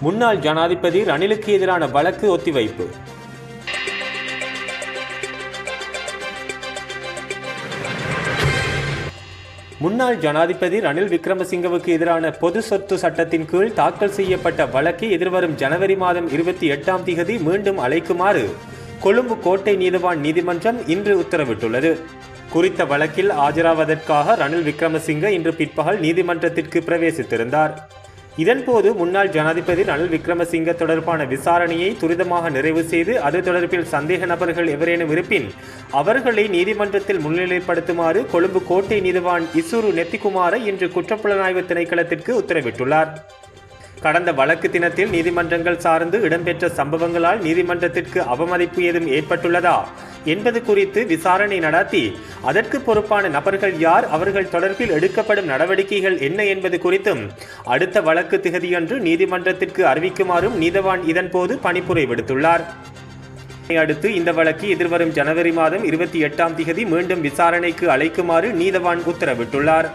முன்னாள் ஜனாதிபதி ரணிலுக்கு எதிரான வழக்கு ஒத்திவைப்பு. முன்னாள் ஜனாதிபதி ரணில் விக்ரமசிங்கவுக்கு எதிரான பொது சொத்து சட்டத்தின் கீழ் தாக்கல் செய்யப்பட்ட வழக்கை எதிர்வரும் ஜனவரி மாதம் இருபத்தி எட்டாம் திகதி மீண்டும் அழைக்குமாறு கொழும்பு கோட்டை நீதிவான் நீதிமன்றம் இன்று உத்தரவிட்டுள்ளது. குறித்த வழக்கில் ஆஜராவதற்காக ரணில் விக்ரமசிங்க இன்று பிற்பகல் நீதிமன்றத்திற்கு பிரவேசித்திருந்தார். இதன்போது முன்னாள் ஜனாதிபதி ரணில் விக்ரமசிங்க தொடர்பான விசாரணையை துரிதமாக நிறைவு செய்து அது தொடர்பில் சந்தேக நபர்கள் எவரேனும் இருப்பின் அவர்களை நீதிமன்றத்தில் முன்னிலைப்படுத்துமாறு கொழும்பு கோட்டை நீதிவான் இசுரு நெத்திகுமார இன்று குற்றப்புலனாய்வு திணைக்களத்திற்கு உத்தரவிட்டுள்ளார். கடந்த வழக்கு தினத்தில் நீதிமன்றங்கள் சார்ந்து இடம்பெற்ற சம்பவங்களால் நீதிமன்றத்திற்கு அவமதிப்பு ஏதும் ஏற்பட்டுள்ளதா? என்பது குறித்து விசாரணை நடத்தி அதற்கு பொறுப்பான நபர்கள் யார் அவர்கள் தொடர்பில் எடுக்கப்படும் நடவடிக்கைகள் என்ன என்பது குறித்தும் அடுத்த வழக்கு திகதியன்று நீதிமன்றத்திற்கு அறிவிக்குமாறும் நீதவான் இதன்போது பணிப்புரை விடுத்துள்ளார். அடுத்து இந்த வழக்கு எதிர்வரும் ஜனவரி மாதம் இருபத்தி எட்டாம் திகதி மீண்டும் விசாரணைக்கு அழைக்குமாறு நீதவான் உத்தரவிட்டுள்ளார்.